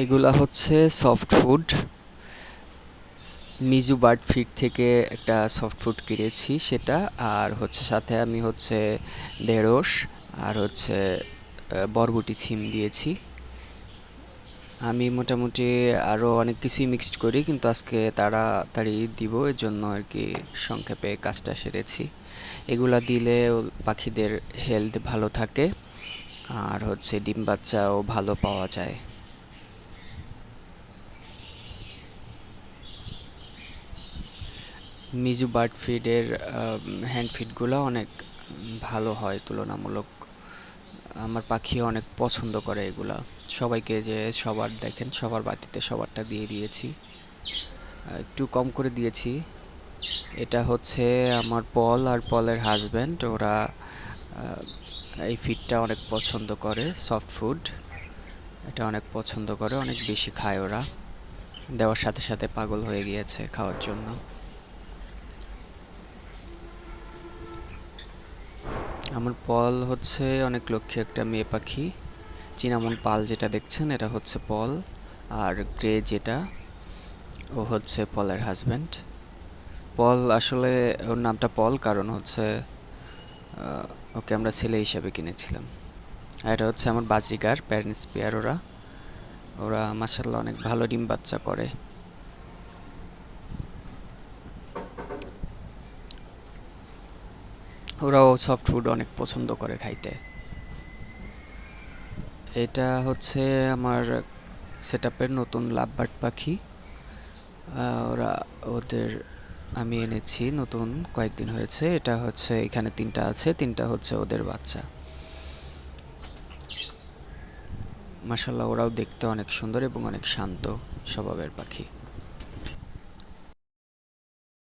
এগুলা হচ্ছে soft food Mizu bird feed থেকে একটা সফট ফুড কিনেছি সেটা, আর হচ্ছে সাথে আমি হচ্ছে ঢেঁড়স, আর হচ্ছে বরবটি ছিম দিয়েছি। আমি মোটামুটি আরও অনেক কিছুই মিক্সড করি, কিন্তু আজকে তাড়াতাড়ি দিব এর জন্য আর কি সংক্ষেপে কাজটা সেরেছি। এগুলা দিলে পাখিদের হেলথ ভালো থাকে, আর হচ্ছে ডিম বাচ্চাও ভালো পাওয়া যায়। মিজু বার্ড ফিডের হ্যান্ড ফিডগুলো অনেক ভালো হয়, তুলনামূলক। আমার পাখি অনেক পছন্দ করে এগুলা। সবাইকে যে সবার দেখেন, সবার বাটিতে সবারটা দিয়ে দিয়েছি। একটু কম করে দিয়েছি। এটা হচ্ছে আমার পল আর পলের হাজব্যান্ড ওরা এই ফিডটা অনেক পছন্দ করে সফট ফুড এটা অনেক পছন্দ করে, অনেক বেশি খায় ওরা। দেওয়ার সাথে সাথে পাগল হয়ে গিয়েছে খাওয়ার জন্য। আমার পল হচ্ছে অনেক লক্ষ্মী একটা মেয়ে পাখি। চিনামন পাল যেটা দেখছেন, এটা হচ্ছে পল। আর গ্রে যেটা, ও হচ্ছে পলের হাজব্যান্ড পল আসলে, ওর নামটা পল, কারণ হচ্ছে ওকে আমরা ছেলে হিসাবে কিনেছিলাম। আর এটা হচ্ছে আমার বাজিগার, প্যারেন্টস পেয়ার ওরা। ওরা মাসাল্লাহ অনেক ভালো ডিম বাচ্চা করে। ওরাও সফট ফুড অনেক পছন্দ করে খাইতে। এটা হচ্ছে আমার সেট নতুন লাভবার্ড পাখি। ওরা, ওদের আমি এনেছি নতুন, কয়েকদিন হয়েছে। এটা হচ্ছে, এখানে তিনটা আছে, তিনটা হচ্ছে ওদের বাচ্চা। মাসাল্লাহ ওরাও দেখতে অনেক সুন্দর এবং অনেক শান্ত স্বভাবের পাখি।